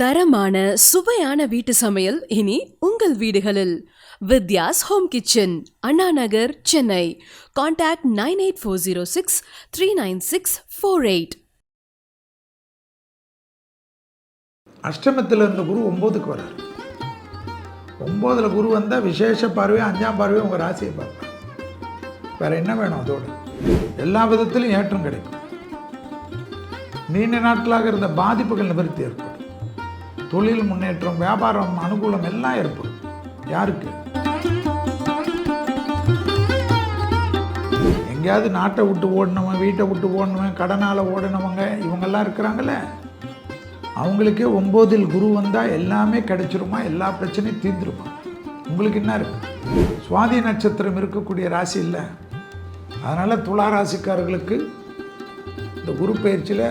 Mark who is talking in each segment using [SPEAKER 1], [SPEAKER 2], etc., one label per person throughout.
[SPEAKER 1] தரமான சுவையான வீட்டு சமையல் இனி உங்கள் வீடுகளில். Vidya's home kitchen Anna Nagar Chennai. Contact nine eight four zero six three nine six four eight.
[SPEAKER 2] அஷ்டமத்தில் இருந்த குரு ஒம்போதுக்கு வர்றார். ஒம்போதில் குரு வந்தால் விசேஷ பார்வை அஞ்சாம் பார்வை உங்கள் ராசியை பார்ப்பார். வேறு என்ன வேணும் அதோடு? எல்லா விதத்திலும் ஏற்றம் கிடைக்கும். நீண்ட நாட்களாக இருந்த பாதிப்புகள் நிவர்த்தி இருக்கும் தொழில் முன்னேற்றம் வியாபாரம் அனுகூலம் எல்லாம் ஏற்படும். யாருக்கு? எங்கேயாவது நாட்டை விட்டு ஓடினவன் வீட்டை விட்டு ஓடினவன் கடனால் ஓடினவங்க இவங்கெல்லாம் இருக்கிறாங்களே அவங்களுக்கே ஒம்போதில் குரு வந்தால் எல்லாமே கிடைச்சிருமா? எல்லா பிரச்சனையும் தீர்ந்துருமா? உங்களுக்கு என்ன இருக்கு? சுவாதி நட்சத்திரம் இருக்கக்கூடிய ராசி இல்லை. அதனால் துலா ராசிக்காரர்களுக்கு இந்த குரு பயிற்சியில்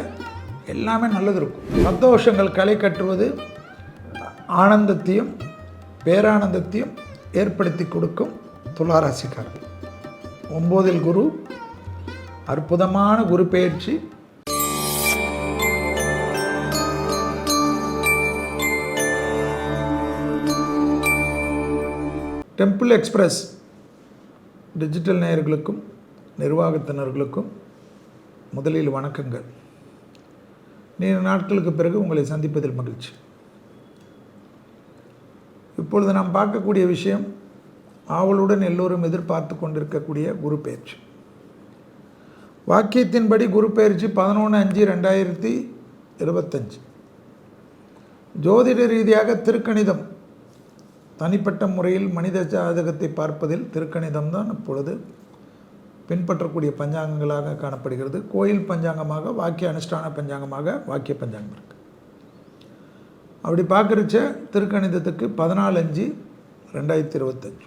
[SPEAKER 2] எல்லாமே நல்லது இருக்கும். சந்தோஷங்கள் களை கட்டுவது ஆனந்தத்தையும் பேரானந்தத்தையும் ஏற்படுத்தி கொடுக்கும் துலா ஒம்போதில் குரு அற்புதமான குரு பயிற்சி டெம்பிள் எக்ஸ்பிரஸ் டிஜிட்டல் நேயர்களுக்கும் நிர்வாகத்தினர்களுக்கும் முதலில் வணக்கங்கள். நீண்ட நாட்களுக்கு பிறகு உங்களை சந்திப்பதில் மகிழ்ச்சி. இப்பொழுது நாம் பார்க்கக்கூடிய விஷயம் ஆவலுடன் எல்லோரும் எதிர்பார்த்து கொண்டிருக்கக்கூடிய குரு பயிற்சி வாக்கியத்தின்படி குரு பயிற்சி பதினொன்று அஞ்சு ரெண்டாயிரத்தி இருபத்தஞ்சு. ஜோதிட ரீதியாக திருக்கணிதம் தனிப்பட்ட முறையில் மனித ஜாதகத்தை பார்ப்பதில் திருக்கணிதம் தான் இப்பொழுது பின்பற்றக்கூடிய பஞ்சாங்கங்களாக காணப்படுகிறது. கோயில் பஞ்சாங்கமாக வாக்கிய அனுஷ்டான பஞ்சாங்கமாக வாக்கிய பஞ்சாங்கம் இருக்குது அப்படி பார்க்குறச்ச திருக்கணிதத்துக்கு பதினாலு அஞ்சு ரெண்டாயிரத்தி இருபத்தஞ்சு.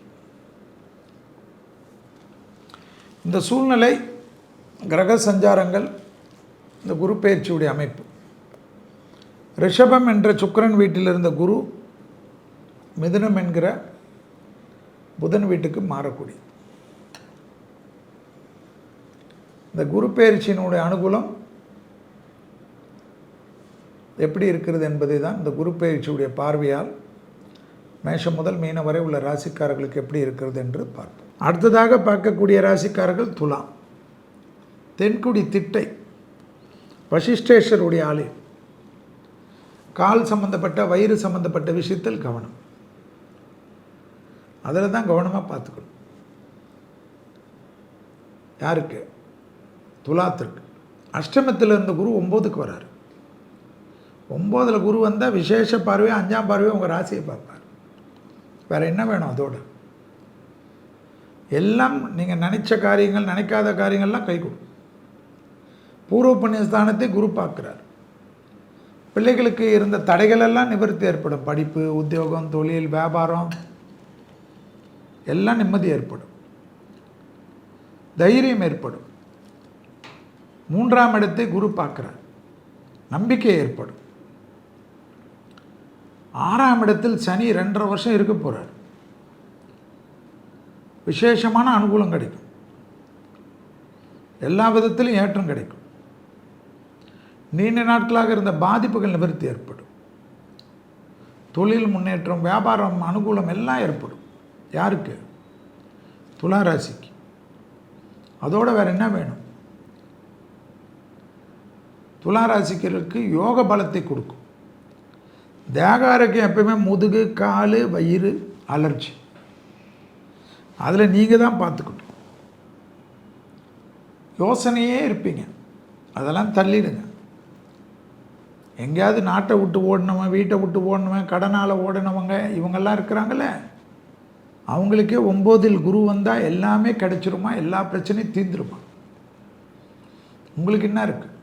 [SPEAKER 2] இந்த சூழ்நிலை கிரக சஞ்சாரங்கள் இந்த குரு பயிற்சியுடைய அமைப்பு. ரிஷபம் என்ற சுக்கரன் வீட்டில் இருந்த குரு மிதுனம் என்கிற புதன் வீட்டுக்கு மாறக்கூடிய இந்த குரு பயிற்சியினுடைய அனுகூலம் எப்படி இருக்கிறது என்பதை தான் இந்த குரு பயிற்சியுடைய பார்வையால் மேஷம் முதல் மீன வரை உள்ள ராசிக்காரர்களுக்கு எப்படி இருக்கிறது என்று பார்ப்போம். அடுத்ததாக பார்க்கக்கூடிய ராசிக்காரர்கள் துலாம். தென்குடி திட்டை வசிஷ்டேஸ்வருடைய ஆலயம் கால் சம்பந்தப்பட்ட வயிறு சம்பந்தப்பட்ட விஷயத்தில் கவனம். அதில் தான் கவனமாக பார்த்துக்கணும். யாருக்கு? துலாத்திற்கு. அஷ்டமத்தில் இருந்த குரு ஒம்போதுக்கு வராரு. ஒம்போதில் குரு வந்தால் விசேஷ பார்வை அஞ்சாம் பார்வை உங்கள் ராசியை பார்ப்பார். வேறு என்ன வேணும் அதோடு? எல்லாம் நீங்கள் நினச்ச காரியங்கள் நினைக்காத காரியங்கள்லாம் கை கொடுக்கும் பூர்வ புண்ணிய ஸ்தானத்தை குரு பார்க்குறார். பிள்ளைகளுக்கு இருந்த தடைகளெல்லாம் நிவர்த்தி ஏற்படும். படிப்பு உத்தியோகம் தொழில் வியாபாரம் எல்லாம் நிம்மதி ஏற்படும். தைரியம் ஏற்படும். மூன்றாம் இடத்தை குரு பார்க்குறார். நம்பிக்கை ஏற்படும். ஆறாம் இடத்தில் சனி ரெண்டரை வருஷம் இருக்க போகிறார் விசேஷமான அனுகூலம் கிடைக்கும். எல்லா விதத்திலும் ஏற்றம் கிடைக்கும். நீண்ட நாட்களாக இருந்த பாதிப்புகள் நிவர்த்தி ஏற்படும். தொழில் முன்னேற்றம் வியாபாரம் அனுகூலம் எல்லாம் ஏற்படும். யாருக்கு? துலா ராசிக்கு வேறு என்ன வேணும்? துலா ராசிக்கர்களுக்கு யோக பலத்தை கொடுக்கும். தேக ஆரோக்கியம் எப்பயுமே முதுகு கால் வயிறு அலர்ஜி. அதில் நீங்கள் தான் பார்த்துக்கணும். யோசனையே இருப்பீங்க. அதெல்லாம் தள்ளிடுங்க. எங்கேயாவது நாட்டை விட்டு ஓடினவன் வீட்டை விட்டு ஓடினவன் கடனால் ஓடினவங்க இவங்கெல்லாம் இருக்கிறாங்களே அவங்களுக்கே ஒம்போதில் குரு வந்தால் எல்லாமே கிடச்சிருமா? எல்லா பிரச்சனையும் தீர்ந்துருமா? உங்களுக்கு என்ன இருக்குது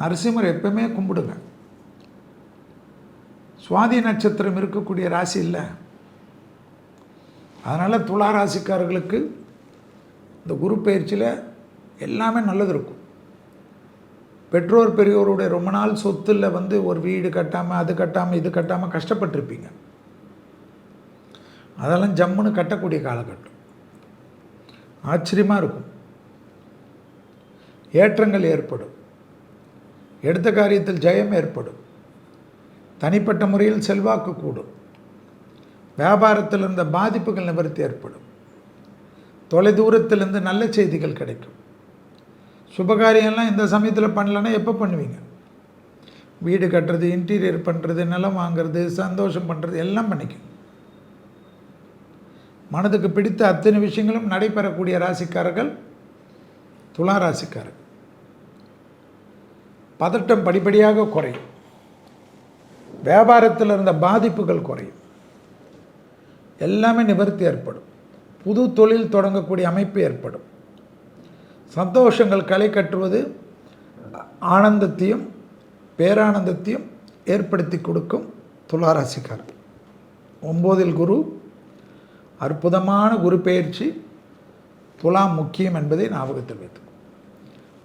[SPEAKER 2] நரசிம்மர் எப்பவுமே கும்பிடுங்க. சுவாதி நட்சத்திரம் இருக்கக்கூடிய ராசி இல்லை. அதனால் துலா ராசிக்காரர்களுக்கு இந்த குரு பயிற்சியில் எல்லாமே நல்லது இருக்கும். பெற்றோர் பெரியோருடைய ரொம்ப நாள் சொத்தில் வந்து ஒரு வீடு கட்டாமல் அது கட்டாமல் இது கட்டாமல் கஷ்டப்பட்டிருப்பீங்க. அதெல்லாம் ஜம்முன்னு கட்டக்கூடிய காலகட்டம். ஆச்சரியமாக இருக்கும். ஏற்றங்கள் ஏற்படும். எடுத்த காரியத்தில் ஜெயம் ஏற்படும். தனிப்பட்ட முறையில் செல்வாக்கு கூடும். வியாபாரத்தில் இருந்த பாதிப்புகள் நிவர்த்தி ஏற்படும். தொலைதூரத்திலிருந்து நல்ல செய்திகள் கிடைக்கும். சுபகாரியம்லாம் இந்த சமயத்தில் பண்ணலன்னா எப்போ பண்ணுவீங்க? வீடு கட்டுறது இன்டீரியர் பண்ணுறது நிலம் வாங்குறது சந்தோஷம் பண்ணுறது எல்லாம் பண்ணிக்கும். மனதுக்கு பிடித்த அத்தனை விஷயங்களும் நடைபெறக்கூடிய ராசிக்காரர்கள் துலா ராசிக்காரர்கள் பதட்டம் படிப்படியாக குறையும். வியாபாரத்தில் இருந்த பாதிப்புகள் குறையும். எல்லாமே நிவர்த்தி ஏற்படும். புது தொழில் தொடங்கக்கூடிய அமைப்பு ஏற்படும். சந்தோஷங்கள் களை கட்டுவது ஆனந்தத்தையும் பேரானந்தத்தையும் ஏற்படுத்தி கொடுக்கும் துளாராசிக்கார் ஒம்போதில் குரு அற்புதமான குரு பயிற்சி துலாம் முக்கியம் என்பதை ஞாபகத்தில் வைத்து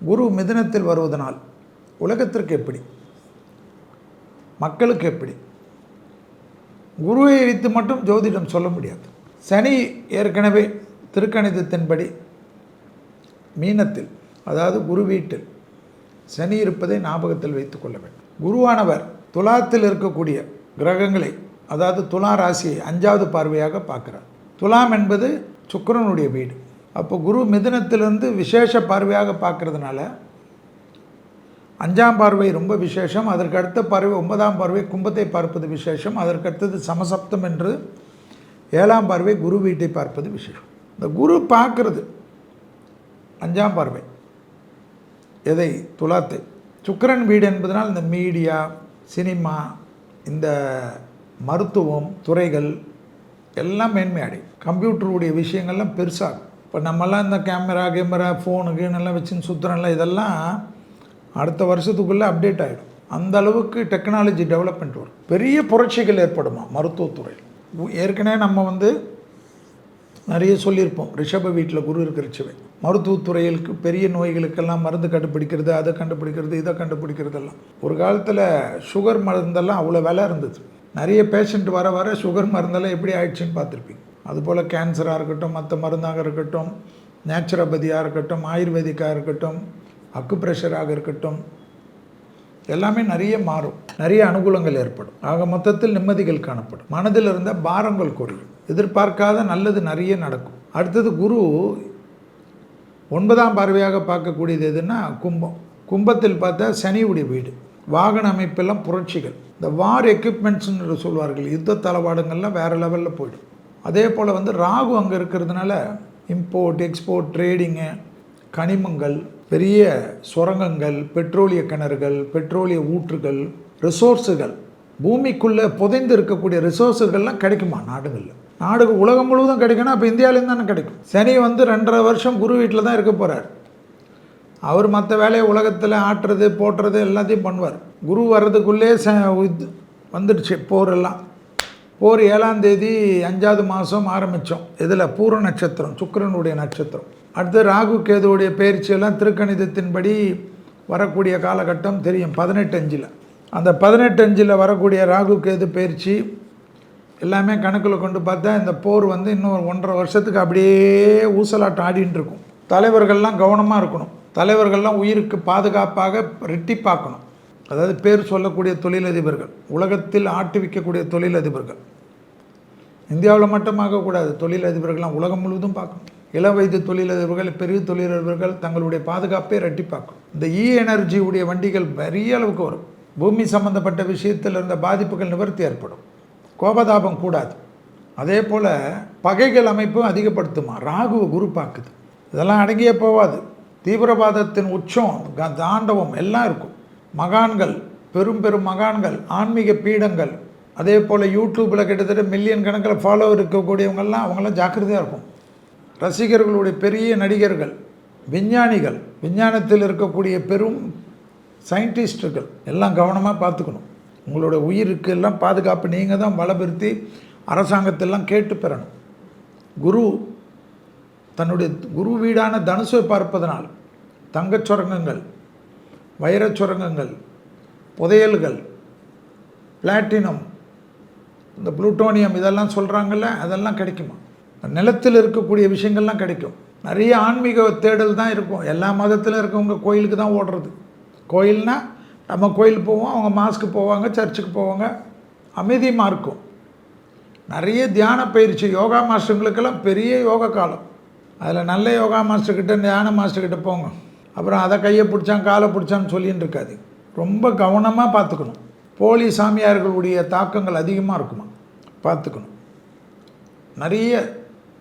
[SPEAKER 2] குரு மிதனத்தில் வருவதனால் உலகத்திற்கு எப்படி? மக்களுக்கு எப்படி? குருவை வைத்து மட்டும் ஜோதிடம் சொல்ல முடியாது. சனி ஏற்கனவே திருக்கணிதத்தின்படி மீனத்தில் அதாவது குரு வீட்டில் சனி இருப்பதை ஞாபகத்தில் வைத்துக் கொள்ள வேண்டும். குருவானவர் துலாத்தில் இருக்கக்கூடிய கிரகங்களை அதாவது துலா ராசியை அஞ்சாவது பார்வையாக பார்க்குறார். துலாம் என்பது சுக்கரனுடைய வீடு. அப்போ குரு மிதுனத்திலிருந்து விசேஷ பார்வையாக பார்க்குறதுனால அஞ்சாம் பார்வை ரொம்ப விசேஷம். அதற்கு அடுத்த பார்வை ஒன்பதாம் பார்வை கும்பத்தை பார்ப்பது விசேஷம். அதற்கு அடுத்தது சமசப்தம் என்று ஏழாம் பார்வை குரு வீட்டை பார்ப்பது விசேஷம். இந்த குரு பார்க்கறது. அஞ்சாம் பார்வை. எதை? துலாத்தை. சுக்கிரன் வீடு என்பதனால் இந்த மீடியா சினிமா இந்த மருத்துவம் துறைகள் எல்லாம் மேன்மை கம்ப்யூட்டருடைய விஷயங்கள்லாம் பெருசாகும். இப்போ நம்மலாம் இந்த கேமரா கேமரா ஃபோனு கீனெல்லாம் வச்சுன்னு சுற்றுறோம்ல இதெல்லாம் அடுத்த வருஷத்துக்குள்ளே அப்டேட் ஆகிடும் அந்த அளவுக்கு டெக்னாலஜி டெவலப்மெண்ட் வரும். பெரிய புரட்சிகள் ஏற்படுமா மருத்துவத்துறையில் ஏற்கனவே நம்ம வந்து நிறைய சொல்லியிருப்போம். ரிஷப வீட்டில் குரு இருக்கிறச்சவே. மருத்துவத்துறைகளுக்கு பெரிய நோய்களுக்கெல்லாம் மருந்து கண்டுபிடிக்கிறது அதை கண்டுபிடிக்கிறது இதை கண்டுபிடிக்கிறதெல்லாம். ஒரு காலத்தில் சுகர் மருந்தெல்லாம் அவ்வளோ விலை இருந்தது. நிறைய பேஷண்ட் வர வர சுகர் மருந்தெல்லாம் எப்படி ஆயிடுச்சுன்னு பார்த்துருப்பீங்க. அதுபோல் கேன்சராக இருக்கட்டும் மற்ற மருந்தாக இருக்கட்டும் நேச்சுரோபதியாக இருக்கட்டும் ஆயுர்வேதிக்காக இருக்கட்டும் அக்கு ப்ரெஷராக இருக்கட்டும். எல்லாமே நிறைய மாறும். நிறைய அனுகூலங்கள் ஏற்படும். ஆக மொத்தத்தில் நிம்மதிகள் காணப்படும். மனதில் இருந்த பாரங்கள் குறையும். எதிர்பார்க்காத நல்லது நிறைய நடக்கும். அடுத்தது குரு ஒன்பதாம் பார்வையாக பார்க்கக்கூடியது எதுன்னா கும்பம். கும்பத்தில் பார்த்தா சனியுடைய வீடு. வாகன அமைப்பெல்லாம் புரட்சிகள். இந்த வார் எக்யூப்மெண்ட்ஸ்னு சொல்வார்கள். யுத்த தளவாடங்கள்லாம் வேறு லெவலில் போயிடும். அதே போல் வந்து ராகு அங்கே இருக்கிறதுனால இம்போர்ட் எக்ஸ்போர்ட் ட்ரேடிங்கு கனிமங்கள் பெரிய சுரங்கங்கள் பெட்ரோலிய கிணறுகள் பெட்ரோலிய ஊற்றுகள் ரிசோர்ஸுகள் பூமிக்குள்ளே புதைந்து இருக்கக்கூடிய ரிசோர்ஸுகள்லாம் கிடைக்குமா? நாடுகளில். நாடுகள் உலகம் முழுவதும் கிடைக்கணும் அப்போ இந்தியாவிலேருந்து தானே கிடைக்கும். சனி வந்து ரெண்டரை வருஷம் குரு வீட்டில் தான் இருக்க போகிறார் அவர் மற்ற வேலையை உலகத்தில் ஆட்டுறது போட்டுறது எல்லாத்தையும் பண்ணுவார். குரு வர்றதுக்குள்ளே ச இது வந்துடுச்சு போர் எல்லாம். போர் ஏழாம் தேதி அஞ்சாவது மாதம் ஆரம்பித்தோம் இதில் பூர நட்சத்திரம் சுக்கரனுடைய நட்சத்திரம். அடுத்து ராகு கேதுவுடைய பயிற்சியெல்லாம் திருக்கணிதத்தின்படி வரக்கூடிய காலகட்டம் தெரியும் பதினெட்டு அஞ்சில். அந்த பதினெட்டு அஞ்சில் வரக்கூடிய ராகு கேது பயிற்சி எல்லாமே கணக்கில் கொண்டு பார்த்தா இந்த போர் வந்து இன்னும் ஒன்றரை வருஷத்துக்கு அப்படியே ஊசலாட்டம் ஆடின்னு இருக்கும் தலைவர்கள்லாம் கவனமாக இருக்கணும். தலைவர்கள்லாம் உயிருக்கு பாதுகாப்பாக ரெட்டி பார்க்கணும். அதாவது பேர் சொல்லக்கூடிய தொழிலதிபர்கள் உலகத்தில் ஆட்டுவிக்கக்கூடிய தொழிலதிபர்கள். இந்தியாவில் மட்டும் ஆகக்கூடாது தொழிலதிபர்கள்லாம் உலகம் முழுவதும் பார்க்கணும். இளம் வயது தொழிலதிபர்கள் பெரிய தொழிலதிபர்கள் தங்களுடைய பாதுகாப்பை ரெட்டிப்பாக்கும் இந்த இ எனர்ஜி உடைய வண்டிகள் பெரிய அளவுக்கு வரும். பூமி சம்பந்தப்பட்ட விஷயத்தில் இருந்த பாதிப்புகள் நிவர்த்தி ஏற்படும். கோபதாபம் கூடாது. அதே போல் பகைகள் அமைப்பும் அதிகப்படுத்துமா? ராகு குரு பார்க்குது. இதெல்லாம் அடங்கியே போவாது தீவிரவாதத்தின் உச்சம் க- தாண்டவம் எல்லாம் இருக்கும். மகான்கள் பெரும் பெரும் மகான்கள் ஆன்மீக பீடங்கள் அதே போல் யூடியூப்பில் கிட்டத்தட்ட மில்லியன் கணக்கில் ஃபாலோவர் இருக்கக்கூடியவங்கெல்லாம் அவங்களாம் ஜாக்கிரதையாக இருக்கும். ரசிகர்களுடைய பெரிய நடிகர்கள் விஞ்ஞானிகள் விஞ்ஞானத்தில் இருக்கக்கூடிய பெரும் சயின்டிஸ்ட்டுகள் எல்லாம் கவனமாக பார்த்துக்கணும். உங்களோட உயிருக்கு எல்லாம் பாதுகாப்பு நீங்கள் தான் வளப்படுத்தி அரசாங்கத்தெல்லாம் கேட்டு பெறணும். குரு தன்னுடைய குரு வீடான தனுசை பார்ப்பதனால் தங்கச் சுரங்கங்கள் வைரச் சுரங்கங்கள் புதையல்கள் பிளாட்டினம் இந்த புளூட்டோனியம் இதெல்லாம் சொல்கிறாங்கல்ல அதெல்லாம் கிடைக்குமா? நிலத்தில் இருக்கக்கூடிய விஷயங்கள்லாம் கிடைக்கும். நிறைய ஆன்மீக தேடல் தான் இருக்கும். எல்லா மதத்திலும் இருக்கவங்க கோயிலுக்கு தான் ஓடுறது. கோயில்னா நம்ம கோயில் போவோம் அவங்க மாஸ்க்கு போவாங்க சர்ச்சுக்கு போவாங்க. அமைதியமாக இருக்கும். நிறைய தியான பயிற்சி யோகா மாஸ்டருங்களுக்கெல்லாம் பெரிய யோகா காலம். அதில் நல்ல யோகா மாஸ்டர்கிட்ட தியான மாஸ்டர்கிட்ட போங்க. அப்புறம் அதை கையை பிடிச்சான் காலை பிடிச்சான்னு சொல்லின்னு இருக்காது. ரொம்ப கவனமாக பார்த்துக்கணும். போலி சாமியார்களுடைய தாக்கங்கள் அதிகமாக இருக்குமா? பார்த்துக்கணும். நிறைய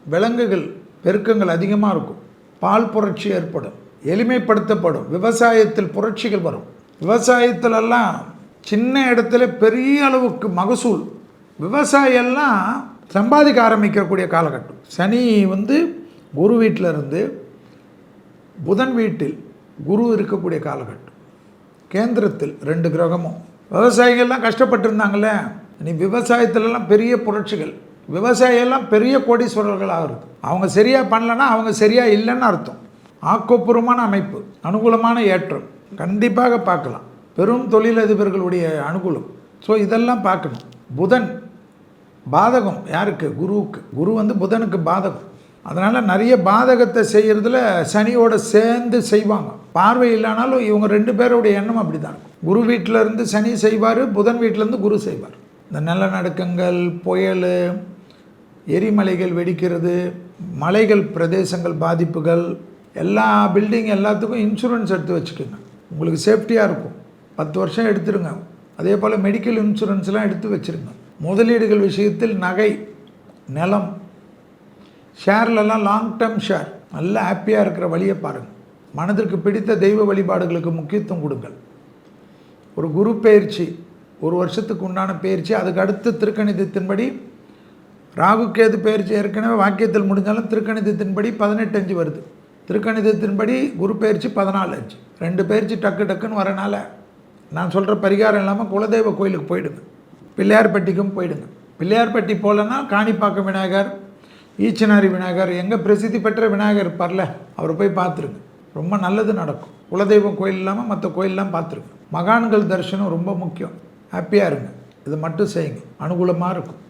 [SPEAKER 2] விலங்குகள் பெருக்கங்கள் அதிகமாக இருக்கும். பால் புரட்சி ஏற்படும். எளிமைப்படுத்தப்படும். விவசாயத்தில் புரட்சிகள் வரும். விவசாயத்திலெல்லாம் சின்ன இடத்துல பெரிய அளவுக்கு மகசூல். விவசாயெல்லாம் சம்பாதிக்க ஆரம்பிக்கக்கூடிய காலகட்டம். சனி வந்து குரு வீட்டில் இருந்து புதன் வீட்டில் குரு இருக்கக்கூடிய காலகட்டம். கேந்திரத்தில் ரெண்டு கிரகமும். விவசாயிகள்லாம் கஷ்டப்பட்டிருந்தாங்களே. இனி விவசாயத்துலலாம் பெரிய புரட்சிகள். விவசாயியெல்லாம் பெரிய கோடீஸ்வரர்கள் இருக்குது அவங்க சரியாக பண்ணலன்னா அவங்க சரியாக இல்லைன்னு அர்த்தம். ஆக்கப்பூர்வமான அமைப்பு அனுகூலமான ஏற்றம். கண்டிப்பாக பார்க்கலாம். பெரும் தொழிலதிபர்களுடைய அனுகூலம். ஸோ இதெல்லாம் பார்க்கணும். புதன் பாதகம் யாருக்கு? குருவுக்கு. குரு வந்து புதனுக்கு பாதகம். அதனால் நிறைய பாதகத்தை செய்கிறதுல சனியோட சேர்ந்து செய்வாங்க. பார்வை இல்லைனாலும் இவங்க ரெண்டு பேருடைய எண்ணம் அப்படி தான் இருக்கும். குரு வீட்டில் இருந்து சனி செய்வார் புதன் வீட்டிலேருந்து குரு செய்வார். இந்த நிலநடுக்கங்கள் புயல் எரிமலைகள் வெடிக்கிறது மலைகள் பிரதேசங்கள் பாதிப்புகள் எல்லா பில்டிங் எல்லாத்துக்கும் இன்சூரன்ஸ் எடுத்து வச்சுக்கோங்க. உங்களுக்கு சேஃப்டியாக இருக்கும். பத்து வருஷம் எடுத்துருங்க. அதே போல் மெடிக்கல் இன்சூரன்ஸ்லாம் எடுத்து வச்சுருங்க. முதலீடுகள் விஷயத்தில் நகை நிலம் ஷேர்லலாம் லாங் டேர்ம் ஷேர் நல்லா ஹாப்பியாக இருக்கிற வழியை பாருங்கள் மனதிற்கு பிடித்த தெய்வ வழிபாடுகளுக்கு முக்கியத்துவம் கொடுங்கள். ஒரு குரு பயிற்சி ஒரு வருஷத்துக்கு உண்டான பயிற்சி அதுக்கு அடுத்து திருக்கணிதத்தின்படி ராகுக்கேது பயிற்சி ஏற்கனவே வாக்கியத்தில் முடிஞ்சாலும் திருக்கணிதத்தின்படி பதினெட்டு அஞ்சு வருது. திருக்கணிதத்தின்படி குரு பயிற்சி பதினாலு அஞ்சு. ரெண்டு பயிற்சி டக்கு டக்குன்னு வரனால நான் சொல்கிற பரிகாரம் இல்லாமல் குலதெய்வ கோயிலுக்கு போயிடுங்க. பிள்ளையார்பட்டிக்கும் போயிடுங்க. பிள்ளையார்பட்டி போகலன்னா காணிப்பாக்கம் விநாயகர் ஈச்சனாரி விநாயகர் எங்கே பிரசித்தி பெற்ற விநாயகர் இருப்பார்ல அவரை போய் பார்த்துருங்க. ரொம்ப நல்லது நடக்கும். குலதெய்வம் கோயில் இல்லாமல் மற்ற கோயிலெலாம் பார்த்துருங்க. மகான்கள் தரிசனம் ரொம்ப முக்கியம். ஹாப்பியாக இருங்க. இதை மட்டும் செய்யுங்க. அனுகூலமாக இருக்கும்.